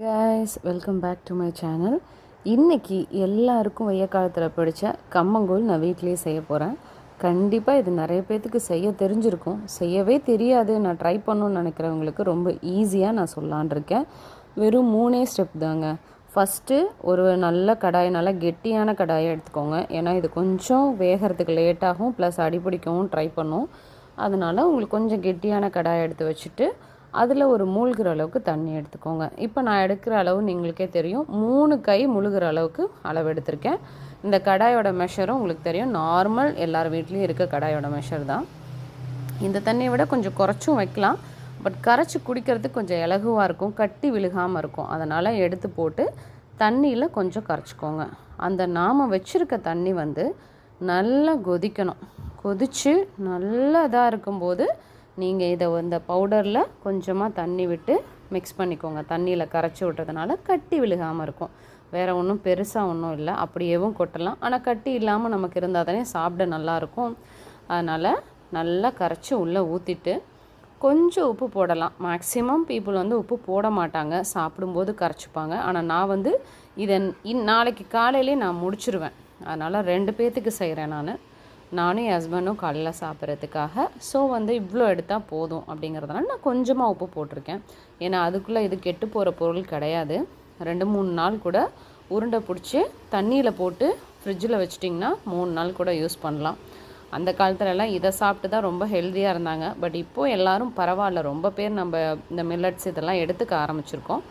Guys welcome back to my channel இன்றைக்கி எல்லாருக்கும் வெய்ய காலத்தில் பிடிச்ச கம்மங்கூழ் நான் வீட்லேயே செய்ய போகிறேன் கண்டிப்பாக இது நிறைய பேர்த்துக்கு செய்ய தெரிஞ்சிருக்கும். செய்யவே தெரியாது. நான் ட்ரை பண்ணணும்னு நினைக்கிறவங்களுக்கு ரொம்ப ஈஸியாக நான் சொல்லான் இருக்கேன். வெறும் மூணே ஸ்டெப் தாங்க. ஃபஸ்ட்டு ஒரு நல்ல கடாய் நல்லா கெட்டியான கடாயை எடுத்துக்கோங்க. ஏன்னா இது கொஞ்சம் வேகிறதுக்கு லேட்டாகும் ப்ளஸ் அடிப்பிடிக்கவும் ட்ரை பண்ணும். அதனால் உங்களுக்கு கொஞ்சம் கெட்டியான கடாயை எடுத்து வச்சுட்டு அதில் ஒரு மூழ்கிற அளவுக்கு தண்ணி எடுத்துக்கோங்க. இப்போ நான் எடுக்கிற அளவு நீங்களுக்கே தெரியும். மூணு கை முழுகிற அளவுக்கு அளவு எடுத்திருக்கேன். இந்த கடாயோட மெஷரும் உங்களுக்கு தெரியும். நார்மல் எல்லார் வீட்லேயும் இருக்க கடாயோட மெஷர் தான். இந்த தண்ணியை விட கொஞ்சம் குறைச்சும் வைக்கலாம். பட் கரைச்சி குடிக்கிறதுக்கு கொஞ்சம் இலகுவாக இருக்கும். கட்டி விழுகாமல் இருக்கும். அதனால் எடுத்து போட்டு தண்ணியில் கொஞ்சம் கரைச்சிக்கோங்க. அந்த நாம் வச்சுருக்க தண்ணி வந்து நல்லா கொதிக்கணும். கொதித்து நல்லா இதாக இருக்கும்போது நீங்கள் இதை இந்த பவுடரில் கொஞ்சமாக தண்ணி விட்டு மிக்ஸ் பண்ணிக்கோங்க. தண்ணியில் கரைச்சி விட்டுறதுனால கட்டி விழுகாமல் இருக்கும். வேறு ஒன்றும் பெருசாக ஒன்றும் இல்லை. அப்படியேவும் கொட்டலாம். ஆனால் கட்டி இல்லாமல் நமக்கு இருந்தால் தானே சாப்பிட நல்லாயிருக்கும் அதனால் நல்லா கரைச்சி உள்ளே ஊற்றிட்டு கொஞ்சம் உப்பு போடலாம். மேக்ஸிமம் பீப்புள் வந்து உப்பு போட மாட்டாங்க. சாப்பிடும்போது கரைச்சிப்பாங்க. ஆனால் நான் வந்து இதை இன் நாளைக்கு காலையிலே நான் முடிச்சிருவேன். அதனால் ரெண்டு பேர்த்துக்கு செய்கிறேன் நான். நானும் என் ஹஸ்பண்டும் காலையில் சாப்பிட்றதுக்காக. ஸோ வந்து இவ்வளோ எடுத்தால் போதும் அப்படிங்கிறதுனால நான் கொஞ்சமாக உப்பு போட்டிருக்கேன். ஏன்னா அதுக்குள்ளே இது கெட்டு போகிற பொருள் கிடையாது. ரெண்டு மூணு நாள் கூட உருண்டை பிடிச்சி தண்ணியில் போட்டு ஃப்ரிட்ஜில் வச்சிட்டிங்கன்னா மூணு நாள் கூட யூஸ் பண்ணலாம். அந்த காலத்துலலாம் இதை சாப்பிட்டு தான் ரொம்ப ஹெல்த்தியாக இருந்தாங்க. பட் இப்போது எல்லோரும் பரவாயில்ல. ரொம்ப பேர் நம்ம இந்த மில்லட்ஸ் இதெல்லாம் எடுத்துக்க ஆரம்பிச்சிருக்கோம்.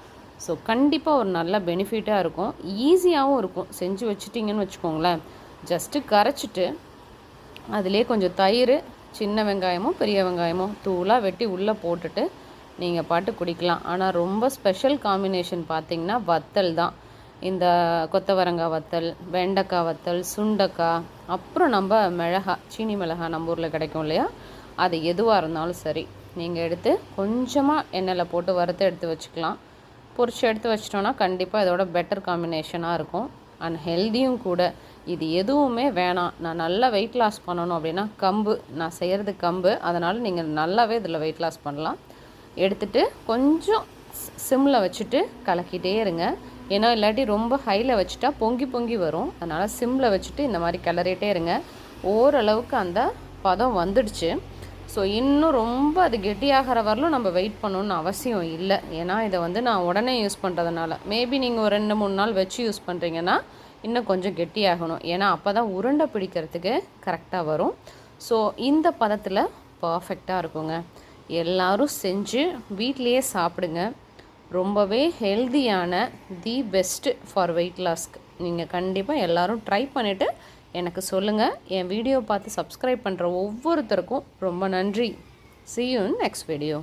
ஸோ கண்டிப்பாக ஒரு நல்ல பெனிஃபிட்டாக இருக்கும். ஈஸியாகவும் இருக்கும். செஞ்சு வச்சுட்டிங்கன்னு வச்சுக்கோங்களேன். ஜஸ்ட்டு கரைச்சிட்டு அதிலே கொஞ்சம் தயிர் சின்ன வெங்காயமும் பெரிய வெங்காயமும் தூளாக வெட்டி உள்ளே போட்டுட்டு நீங்கள் பாட்டு குடிக்கலாம். ஆனால் ரொம்ப ஸ்பெஷல் காம்பினேஷன் பார்த்திங்கன்னா வத்தல் தான். இந்த கொத்தவரங்காய் வத்தல் வெண்டைக்காய் வத்தல் சுண்டக்காய் அப்புறம் நம்ம மிளகா சீனி மிளகா நம்ம ஊரில் கிடைக்கும் இல்லையா? அது எதுவாக இருந்தாலும் சரி நீங்கள் எடுத்து கொஞ்சமாக எண்ணெயில் போட்டு வறுத்து எடுத்து வச்சுக்கலாம். பொரிச்சு எடுத்து வச்சிட்டோன்னா கண்டிப்பாக இதோட பெட்டர் காம்பினேஷனாக இருக்கும். அண்ட் ஹெல்த்தியும் கூட. இது எதுவுமே வேணாம். நான் நல்லா வெயிட் லாஸ் பண்ணணும் அப்படின்னா கம்பு. நான் செய்கிறது கம்பு. அதனால் நீங்கள் நல்லாவே இதில் வெயிட் லாஸ் பண்ணலாம். எடுத்துகிட்டு கொஞ்சம் சிம்மில் வச்சுட்டு கலக்கிட்டே இருங்க. ஏன்னா இல்லாட்டி ரொம்ப ஹையில் வச்சுட்டா பொங்கி பொங்கி வரும். அதனால் சிம்மில் வச்சுட்டு இந்த மாதிரி கிளறிட்டே இருங்க. ஓரளவுக்கு அந்த பதம் வந்துடுச்சு. ஸோ இன்னும் ரொம்ப அது கெட்டியாகிற வரலும் நம்ம வெயிட் பண்ணணுன்னு அவசியம் இல்லை. ஏன்னா இதை வந்து நான் உடனே யூஸ் பண்ணுறதுனால மேபி நீங்கள் ஒரு ரெண்டு மூணு நாள் வச்சு யூஸ் பண்ணுறீங்கன்னா இன்னும் கொஞ்சம் கெட்டியாகணும். ஏன்னா அப்போ தான் உருண்டை பிடிக்கிறதுக்கு கரெக்டாக வரும். ஸோ இந்த பதத்தில் பர்ஃபெக்டாக இருக்குங்க. எல்லோரும் செஞ்சு வீட்லேயே சாப்பிடுங்க. ரொம்பவே ஹெல்தியான தி பெஸ்ட்டு ஃபார் வெயிட் லாஸ்க்கு நீங்கள் கண்டிப்பாக எல்லோரும் ட்ரை பண்ணிவிட்டு எனக்கு சொல்லுங்கள் என் வீடியோ பார்த்து சப்ஸ்கிரைப் பண்ணுற ஒவ்வொருத்தருக்கும் ரொம்ப நன்றி. C you next video